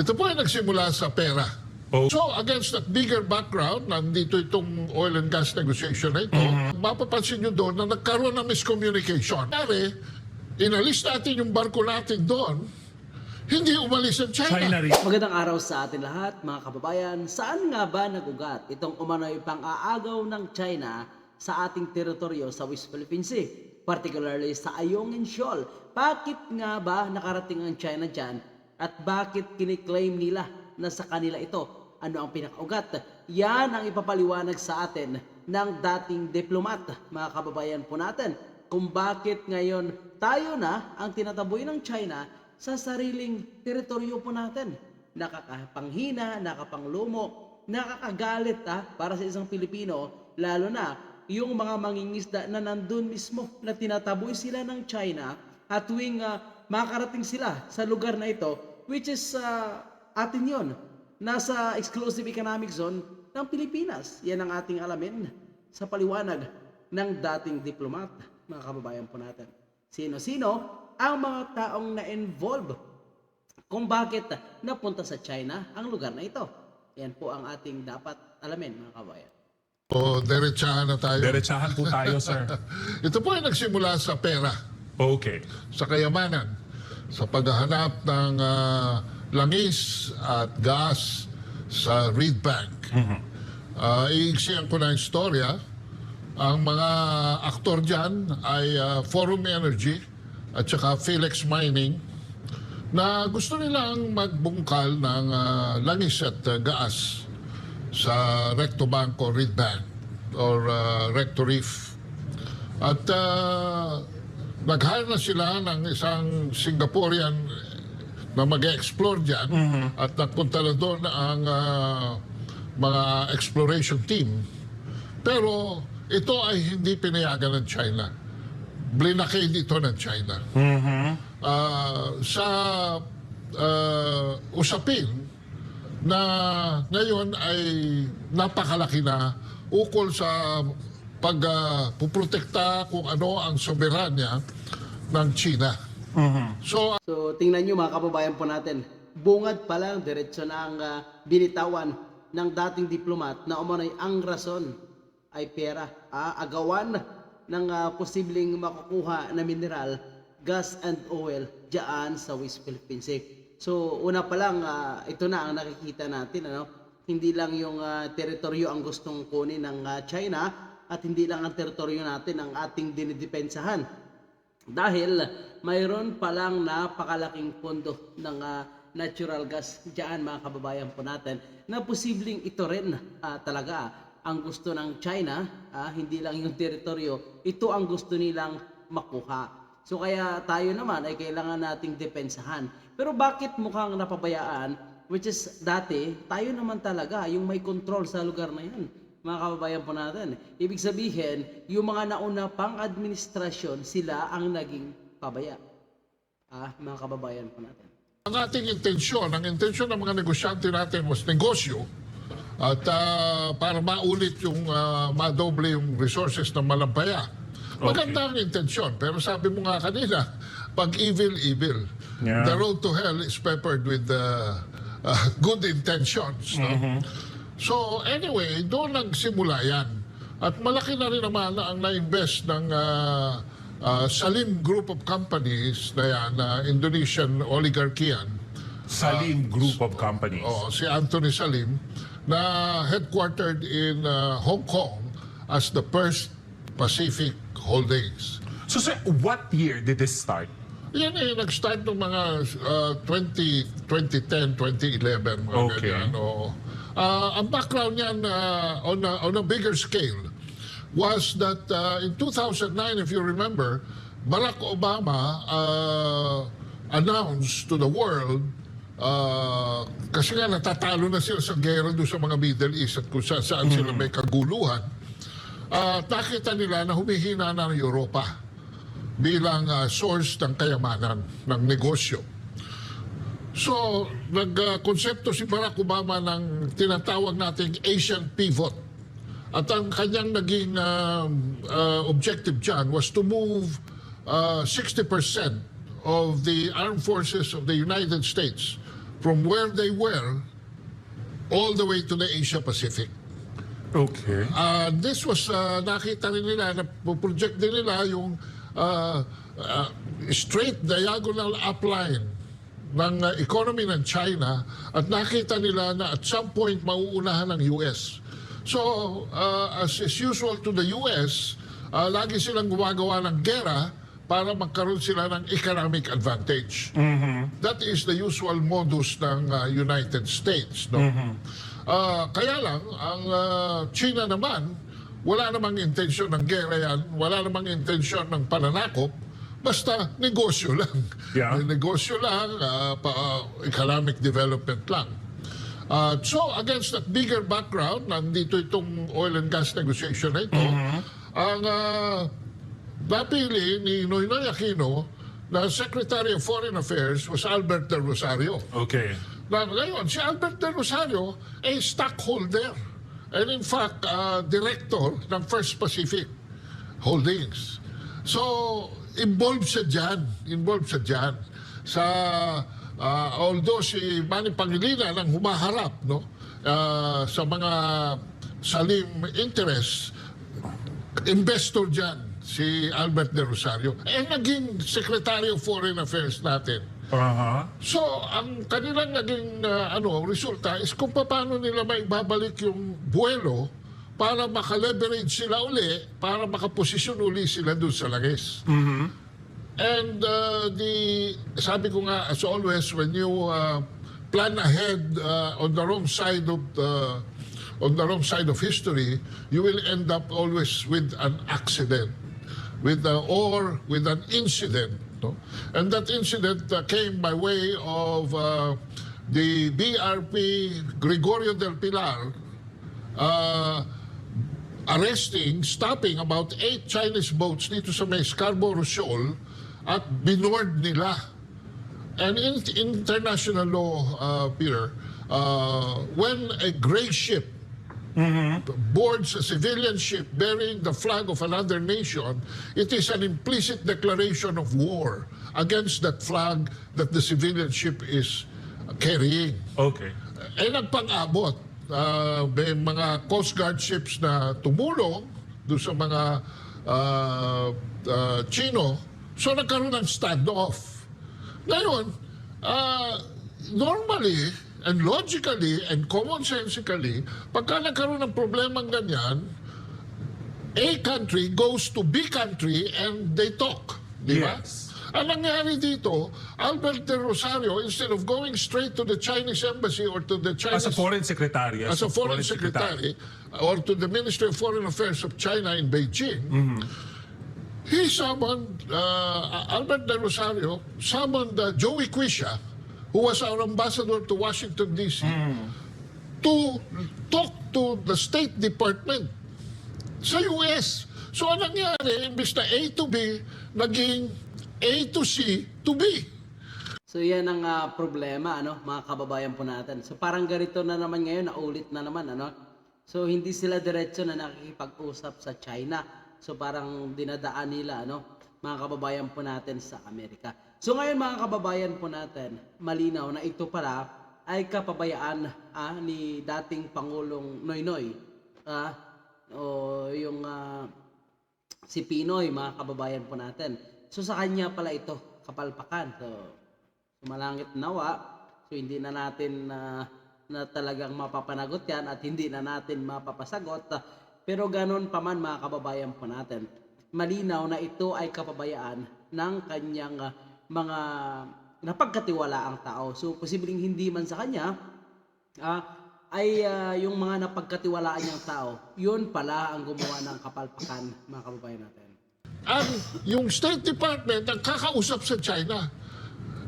Ito po ay nagsimula sa pera. Oh. So, against that bigger background, nandito itong oil and gas negotiation na ito, mapapansin nyo doon na nagkaroon ng miscommunication. Kaya, inalis natin yung barko natin doon, hindi umalis ang China. China rin. Magandang araw sa atin lahat mga kababayan. Saan nga ba nagugat itong umano'y pang-aagaw ng China sa ating teritoryo sa West Philippine Sea? Particularly sa Ayungin Shoal. Bakit nga ba nakarating ang China dyan? At bakit kiniklaim nila na sa kanila ito? Ano ang pinakaugat? Yan ang ipapaliwanag sa atin ng dating diplomat, mga kababayan po natin. Kung bakit ngayon tayo na ang tinataboy ng China sa sariling teritoryo po natin. Nakakapanghina, nakapanglumo, nakakagalit ah, para sa isang Pilipino, lalo na yung mga mangingisda na nandun mismo na tinataboy sila ng China at tuwing ah, makarating sila sa lugar na ito, which is ah, atin yon nasa exclusive economic zone ng Pilipinas. Yan ang ating alamin sa paliwanag ng dating diplomat, mga kababayan po natin. Sino-sino ang mga taong na-involve kung bakit napunta sa China ang lugar na ito. Yan po ang ating dapat alamin, mga kababayan. O, diretsahan na tayo. Diretsahan po tayo, sir. Ito po ay nagsimula sa pera, Okay. sa kayamanan, sa paghahanap ng ah, langis at gas sa Reed Bank. Ah, iiksiyan ko na yung storya. Ang mga aktor dyan ay ah, Forum Energy at saka Felix Mining na gusto nilang magbungkal ng ah, langis at ah, gas sa Recto Bank o Reed Bank or ah, Recto Reef. At uh, nag-hire na sila ng isang Singaporean na mag-explore dyan at nagpunta na doon ang ah, mga exploration team. Pero ito ay hindi pinayagan ng China. Blinakay dito ng China. Ah, sa ah, usapin na ngayon ay napakalaki na ukol sa pagpuprotekta kung ano ang soberanya ng China. So So, tingnan nyo mga kababayan po natin, bungad pa lang, diretso na ang ah, binitawan ng dating diplomat na umano'y ang rason ay pera, ah, agawan ng ah, posibleng makukuha na mineral, gas and oil diyan sa West Philippine Sea. So, una pa lang, ah, ito na ang nakikita natin, ano? Hindi lang yung ah, teritoryo ang gustong kunin ng ah, China at hindi lang ang teritoryo natin ang ating dinidepensahan. Dahil mayroon palang napakalaking pondo ng ah, natural gas diyan mga kababayan po natin na posibleng ito rin ah, talaga ang gusto ng China, ah, hindi lang yung teritoryo, ito ang gusto nilang makuha. So kaya tayo naman ay kailangan nating depensahan. Pero bakit mukhang napabayaan, which is dati, tayo naman talaga yung may control sa lugar na yan mga kababayan po natin. Ibig sabihin, yung mga nauna pang administrasyon, sila ang naging pabaya. Ah, mga kababayan po natin. ang ating intensyon, ang intensyon ng mga negosyante natin was negosyo at ah, para maulit yung ah, madoble yung resources ng malampaya. Maganda ang intensyon, pero sabi mo nga kanina, pag evil, evil. Yeah. The road to hell is peppered with ah, ah, good intentions. No? So anyway, doon nagsimula yan. At malaki na rin naman ang na-invest ng ah, ah, Salim Group of Companies na yan, na Indonesian oligarchy yan. Salim Group of Companies. Oh, si Anthony Salim na headquartered in uh, Hong Kong as the First Pacific Holdings. So, sir, what year did this start? Yan eh, nag-start ng mga uh, 20, 2010, 2011. Mga Okay. ganyan, oo. Ah, ang background niyan uh, on, a, on a bigger scale was that uh, in 2009, if you remember, Barack Obama uh, announced to the world uh, kasi nga natatalo na sila sa gera doon sa mga Middle East at kung saan, saan sila may kaguluhan. Uh, nakita nila na humihina na ang Europa bilang uh, source ng kayamanan ng negosyo. So, nagkonsepto si Barack Obama ng tinatawag nating Asian pivot. At ang kanyang naging uh, uh, objective dyan was to move uh, 60% of the armed forces of the United States from where they were all the way to the Asia Pacific. Okay. Uh, this was, uh, nakita rin nila, na project din nila yung uh, uh, straight diagonal upline ng uh, economy ng China at nakita nila na at some point mauunahan ng US. So, uh, as is usual to the US, uh, lagi silang gumagawa ng gera para magkaroon sila ng economic advantage. That is the usual modus ng uh, United States. No? Ah, kaya lang, ang ah, China naman, wala namang intensyon ng gera yan, wala namang intensyon ng pananakop, basta negosyo lang. Yeah. negosyo lang, ah, pa, ah, economic development lang. Ah, so, against that bigger background, nandito itong oil and gas negotiation na ito, ang ah, napili ni Noynoy Aquino na Secretary of Foreign Affairs was Albert de Rosario. Okay. Na ngayon, si Albert de Rosario ay stockholder. And in fact, uh, director ng First Pacific Holdings. So, involved siya dyan. Involved siya dyan. Sa, uh, although si Manny Pangilinan ang humaharap no, uh, sa mga salim interest, investor dyan si Albert de Rosario. Eh, naging Secretary of Foreign Affairs natin. Uh-huh. So, ang kanilang naging uh, ano, resulta is kung paano nila may babalik yung buwelo para makaleverage sila uli, para makaposisyon uli sila doon sa langis. And uh, the, sabi ko nga, as always, when you uh, plan ahead uh, on the wrong side of the, on the wrong side of history, you will end up always with an accident, with uh, or with an incident. No? And that incident uh, came by way of uh, the BRP Gregorio del Pilar uh, arresting, stopping about eight Chinese boats dito sa may Scarborough Shoal at binord nila. And in international law, uh, Peter, uh, when a gray ship boards a civilian ship bearing the flag of another nation, it is an implicit declaration of war against that flag that the civilian ship is carrying. Okay. Eh, nagpang-abot. May mga Coast Guard ships na tumulong doon sa mga ah, ah, Chino. So, nagkaroon ng standoff. Ngayon, ah, normally, and logically, and commonsensically, pagka nagkaroon ng problemang ganyan, A country goes to B country and they talk. Di ba? Yes. Ang nangyari dito, Albert de Rosario, instead of going straight to the Chinese embassy or to the Chinese... As a foreign secretary. as a foreign secretary, or to the Ministry of Foreign Affairs of China in Beijing, he summoned, uh, Albert de Rosario summoned uh, Joey Quisha, who was our ambassador to Washington, D.C., to talk to the State Department sa US. So, anong nangyari? Imbis na A to B, naging A to C to B. So yan ang ah, problema ano, mga kababayan po natin. So parang ganito na naman ngayon, naulit na naman ano. So hindi sila diretso na nakikipag-usap sa China. So parang dinadaan nila ano, mga kababayan po natin sa Amerika. So ngayon mga kababayan po natin, malinaw na ito pala ay kapabayaan ah, ni dating Pangulong Noynoy. Ah, o yung ah, si Pinoy, mga kababayan po natin. So sa kanya pala ito, kapalpakan. So, sumalangit nawa. So hindi na natin na na talagang mapapanagot yan at hindi na natin mapapasagot. Pero ganon pa man mga kababayan po natin. Malinaw na ito ay kapabayaan ng kanyang ah, mga napagkatiwalaang tao. So posibleng hindi man sa kanya, ah, ay ah, yung mga napagkatiwalaan niyang tao, yun pala ang gumawa ng kapalpakan, mga kababayan natin. Ang yung State Department ang kakausap sa China.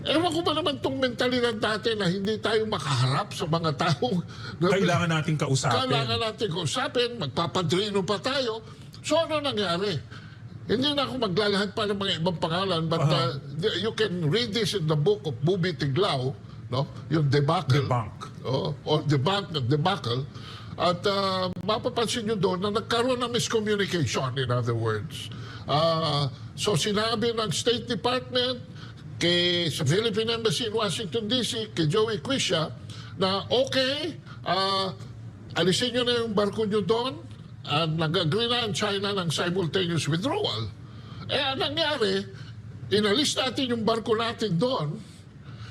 Ewan ko ba naman itong mentalidad natin na hindi tayo makaharap sa mga taong Kailangan nating kausapin. kailangan natin kausapin, magpapadrino pa tayo. So ano nangyari? Hindi na ako maglalahad pa ng mga ibang pangalan but uh, you can read this in the book of Bubi Tiglao, no? yung debacle. Debunk. Oh, or debunk, debacle. At uh, mapapansin nyo doon na nagkaroon ng miscommunication, in other words. Ah, so sinabi ng State Department, kay sa Philippine Embassy in Washington DC, kay Joey Quisha, na okay, ah, alisin nyo na yung barko nyo doon at nag-agree na ang China ng simultaneous withdrawal. Eh, ang nangyari, inalis natin yung barko natin doon,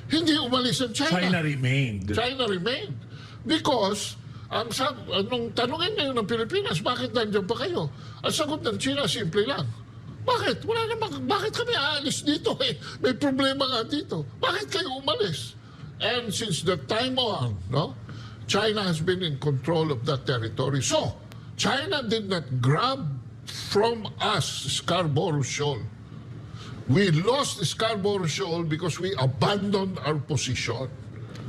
hindi umalis ang China remained. China remained. Because, ang sab nung tanungin ngayon ng Pilipinas, bakit nandiyan pa kayo? Ang sagot ng China, simple lang. Bakit? Wala namang, bakit kami aalis dito? Eh, may problema nga dito. Bakit kayo umalis? And since the time on, no, China has been in control of that territory. So, China did not grab from us Scarborough Shoal. We lost Scarborough Shoal because we abandoned our position.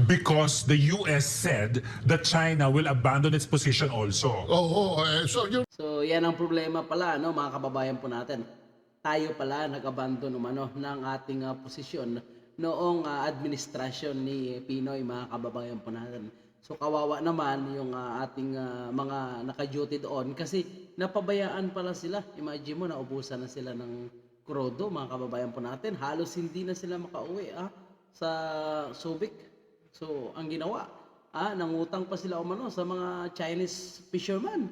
Because the US said that China will abandon its position also. Oo, eh, so yun So yan ang problema pala no mga kababayan po natin. Tayo pala nag-abandon umano ng ating ah, posisyon noong ah, administrasyon ni Pinoy mga kababayan po natin. So kawawa naman yung ah, ating ah, mga naka-duty doon kasi napabayaan pala sila. Imagine mo naubusan na sila ng krodo mga kababayan po natin. Halos hindi na sila makauwi ah, sa Subic. So ang ginawa, ah, nangutang pa sila umano sa mga Chinese fishermen.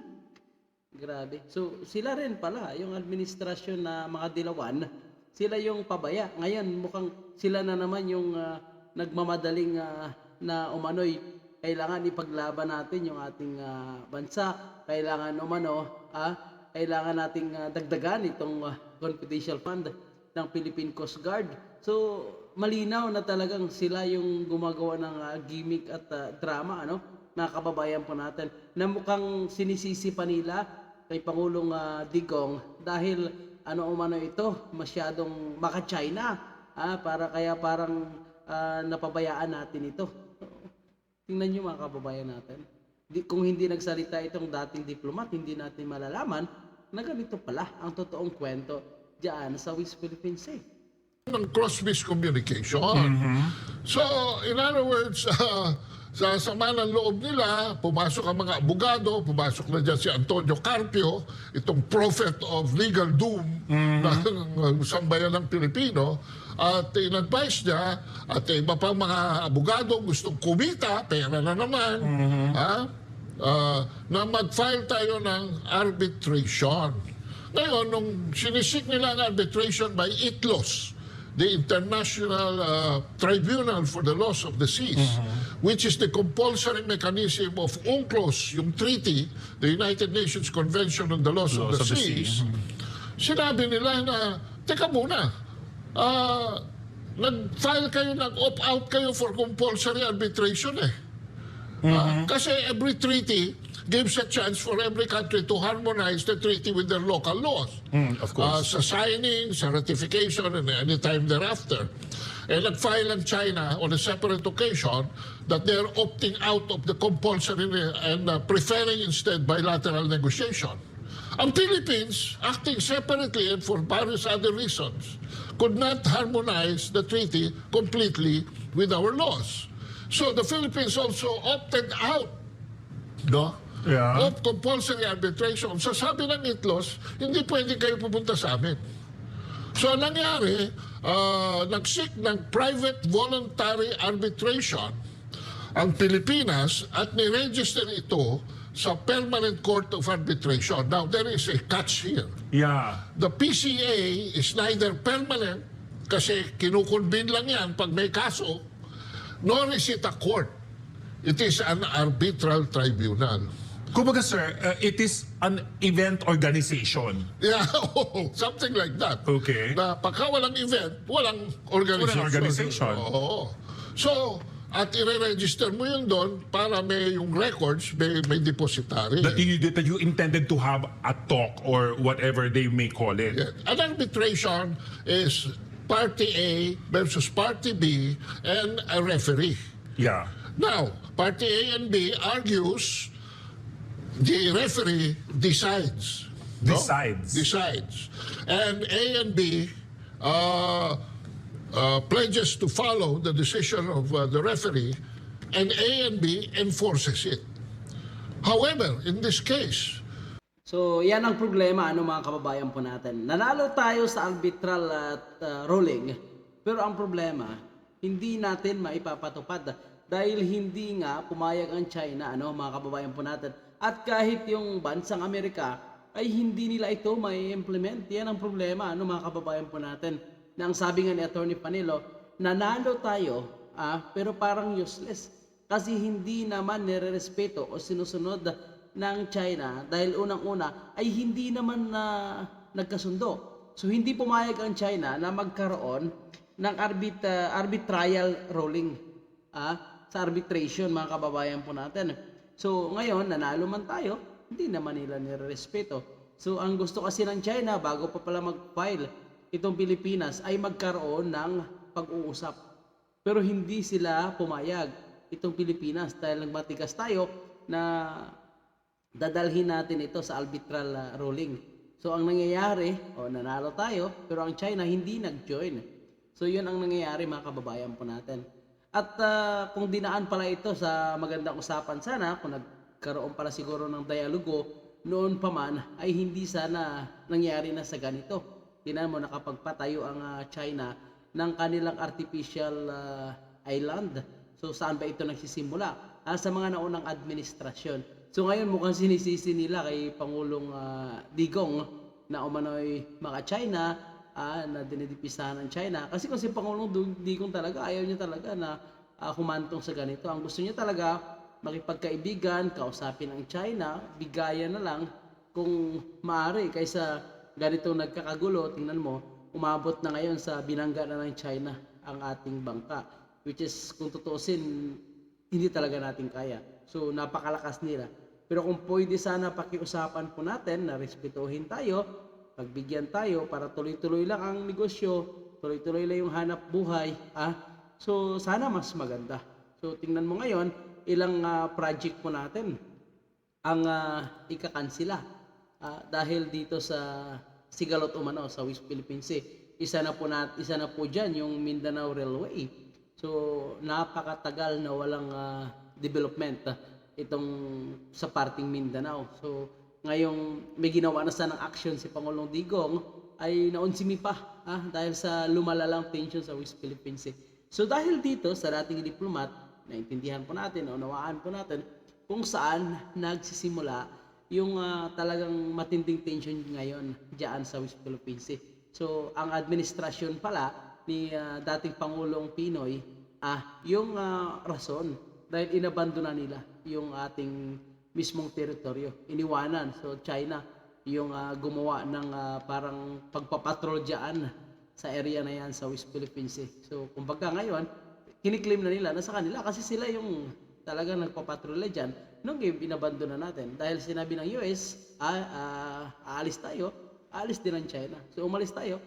Grabe. So, sila rin pala, yung administrasyon na mga dilawan, sila yung pabaya. Ngayon, mukhang sila na naman yung ah, nagmamadaling ah, na umano'y kailangan ipaglaban natin yung ating ah, bansa. Kailangan umano, ah, kailangan nating ah, dagdagan itong ah, confidential fund ng Philippine Coast Guard. So, malinaw na talagang sila yung gumagawa ng ah, gimmick at ah, drama, ano? mga kababayan po natin na mukhang sinisisi pa nila kay Pangulong ah, Digong dahil ano umano ito masyadong maka-China ah, para kaya parang ah, napabayaan natin ito. Tingnan niyo mga kababayan natin. Di, kung hindi nagsalita itong dating diplomat, hindi natin malalaman na ganito pala ang totoong kwento diyan sa West Philippine Sea. Ng cross miscommunication. So, in other words, ah, sa sama ng loob nila, pumasok ang mga abogado, pumasok na dyan si Antonio Carpio, itong prophet of legal doom ng sambayan ng Pilipino, at in-advise niya, at iba pang mga abogado gustong kumita, pera na naman, ha? Ah, na mag-file tayo ng arbitration. Ngayon, nung sinisik nila ang arbitration by ITLOS, the International uh, Tribunal for the Laws of the Seas, which is the compulsory mechanism of UNCLOS, yung treaty, the United Nations Convention on the Laws, of the, Laws of the Seas, sinabi nila na, teka muna, ah, nag-file kayo, nag-opt-out kayo for compulsory arbitration eh. Ah, kasi every treaty gives a chance for every country to harmonize the treaty with their local laws. Mm, of course. sa signing, sa ratification, and any time thereafter. And nag-file ang China on a separate occasion that they're opting out of the compulsory and uh, preferring instead bilateral negotiation. Ang Philippines, acting separately and for various other reasons, could not harmonize the treaty completely with our laws. So the Philippines also opted out no? Yeah. of compulsory arbitration. So sabi ng ITLOS, hindi pwede kayo pupunta sa amin. So ang nangyari, uh, nag-seek ng private voluntary arbitration ang Pilipinas at ni-register ito sa Permanent Court of Arbitration. Now, there is a catch here. Yeah. The PCA is neither permanent kasi kinukonbin lang yan pag may kaso, nor is it a court. It is an arbitral tribunal. Kumbaga sir, uh, it is an event organization. Yeah, oh, something like that. Okay. Na pagka walang event, walang organization. Walang organization. Oo. So, at i-register mo yun doon para may yung records, may, may depositary. That you, that you intended to have a talk or whatever they may call it. Yeah. An arbitration is party A versus party B and a referee. Yeah. Now, party A and B argues, the referee decides. no? Decides. Decides. And A and B uh, uh, pledges to follow the decision of uh, the referee, and A and B enforces it. However, in this case, So, yan ang problema, ano mga kababayan po natin. Nanalo tayo sa arbitral at uh, ruling, Pero ang problema, hindi natin maipapatupad dahil hindi nga pumayag ang China, ano, mga kababayan po natin. At kahit yung bansang Amerika ay hindi nila ito may implement. Yan ang problema, ano, mga kababayan po natin. Na ang sabi nga ni Attorney Panilo, nanalo tayo, ah, pero parang useless. Kasi hindi naman nire-respeto o sinusunod ng China dahil unang-una ay hindi naman na nagkasundo. So hindi pumayag ang China na magkaroon ng arbit, uh, arbitrarial ruling ah, sa arbitration mga kababayan po natin. So ngayon nanalo man tayo, hindi naman nila nirespeto. So ang gusto kasi ng China bago pa pala mag-file itong Pilipinas ay magkaroon ng pag-uusap. Pero hindi sila pumayag itong Pilipinas dahil nagmatigas tayo na dadalhin natin ito sa arbitral uh, ruling. So ang nangyayari, o nanalo tayo, pero ang China hindi nag-join. So yun ang nangyayari mga kababayan po natin. At uh, kung dinaan pala ito sa magandang usapan sana, kung nagkaroon pala siguro ng dialogo, noon pa man ay hindi sana nangyari na sa ganito. Tinan mo nakapagpatayo ang uh, China ng kanilang artificial uh, island. So saan ba ito nagsisimula? Ah, sa mga naunang administrasyon. So ngayon mukhang sinisisi nila kay Pangulong ah, Digong na umano'y mga China ah, na dinidipisahan ng China. Kasi kung si Pangulong Digong talaga, ayaw niya talaga na ah, humantong sa ganito. Ang gusto niya talaga makipagkaibigan, kausapin ang China, bigayan na lang kung maaari kaysa ganito nagkakagulo, tingnan mo, umabot na ngayon sa binangga na ng China ang ating bangka. Which is, kung tutuusin, hindi talaga natin kaya. So, napakalakas nila. Pero kung pwede sana pakiusapan po natin na respetuhin tayo, pagbigyan tayo para tuloy-tuloy lang ang negosyo, tuloy-tuloy lang yung hanap buhay, ah, so sana mas maganda. So, tingnan mo ngayon, ilang ah, project po natin ang uh, ikakansila Ah, dahil dito sa Sigalot Umano sa West Philippine Sea. Isa na po nat isa na po diyan yung Mindanao Railway. So napakatagal na walang ah, development ah, itong sa parting Mindanao. So ngayong may ginawa na sana ng action si Pangulong Digong ay naunsimi pa ah, dahil sa lumalalang tension sa West Philippine Sea. So dahil dito sa dating diplomat, naintindihan po natin, naunawaan po natin kung saan nagsisimula yung ah, talagang matinding tension ngayon diyan sa West Philippine Sea. So, ang administrasyon pala ni ah, dating Pangulong Pinoy, ah, yung ah, rason dahil inabandona nila yung ating mismong teritoryo. Iniwanan. So, China yung ah, gumawa ng ah, parang pagpapatrol diyan sa area na yan sa West Philippine Sea. So, kumbaga ngayon, kiniklaim na nila na sa kanila kasi sila yung talagang nagpapatrolya dyan nung binabandona natin. Dahil sinabi ng US, ah, ah, aalis tayo, aalis din ang China. So umalis tayo,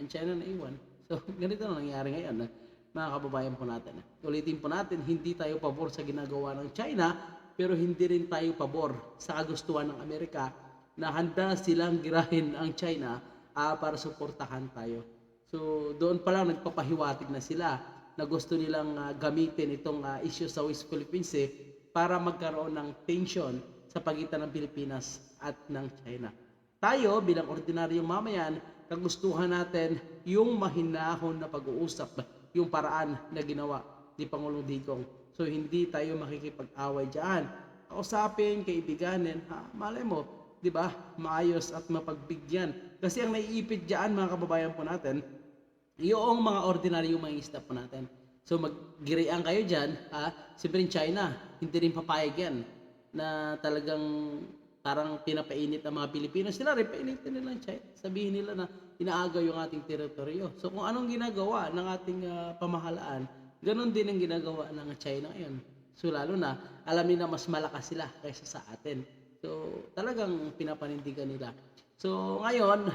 ang China na iwan. So ganito na nangyari ngayon, ah, mga kababayan po natin. Ulitin po natin, hindi tayo pabor sa ginagawa ng China, pero hindi rin tayo pabor sa kagustuhan ng Amerika na handa silang girahin ang China ah, para suportahan tayo. So doon pa lang nagpapahiwatig na sila na gusto nilang ah, gamitin itong ah, issue sa West Philippine Sea para magkaroon ng tension sa pagitan ng Pilipinas at ng China. Tayo bilang ordinaryong mamayan, kagustuhan natin yung mahinahon na pag-uusap, yung paraan na ginawa ni Pangulong Digong. So hindi tayo makikipag-away diyan. Kausapin, kaibiganin, ha, malay mo, 'di ba? Maayos at mapagbigyan. Kasi ang naiipit diyan mga kababayan po natin, yung mga ordinaryong mga isda po natin. So maggirian kayo dyan, ha? Siyempre in China, hindi rin papayag yan na talagang parang pinapainit ang mga Pilipino. Sila rin, painitin nila ang China. Sabihin nila na inaagaw yung ating teritoryo. So kung anong ginagawa ng ating ah, pamahalaan, ganun din ang ginagawa ng China ngayon. So lalo na, alam nila mas malakas sila kaysa sa atin. So talagang pinapanindigan nila. So ngayon,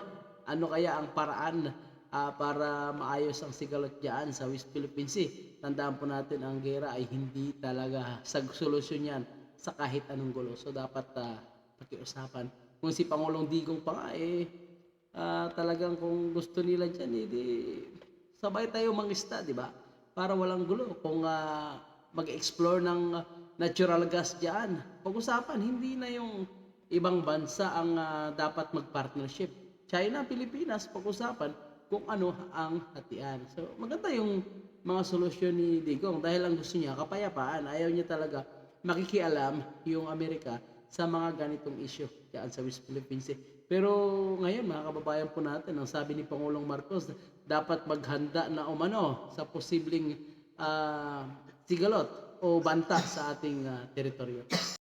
ano kaya ang paraan ah, para maayos ang sigalot dyan sa West Philippine Sea. Tandaan po natin ang gera ay hindi talaga sag solusyon yan sa kahit anong gulo. So dapat ah, pakiusapan. Kung si Pangulong Digong pa nga eh, ah, talagang kung gusto nila dyan, eh, di, sabay tayo mangista, di ba? Para walang gulo. Kung ah, mag-explore ng ah, natural gas dyan, pag-usapan, hindi na yung ibang bansa ang ah, dapat mag-partnership. China, Pilipinas, pag-usapan, kung ano ang hatian. So maganda yung mga solusyon ni Digong dahil ang gusto niya kapayapaan. Ayaw niya talaga makikialam yung Amerika sa mga ganitong issue diyan sa West Philippine. Pero ngayon mga kababayan po natin, ang sabi ni Pangulong Marcos, dapat maghanda na umano sa posibleng ah, sigalot o banta sa ating ah, teritoryo.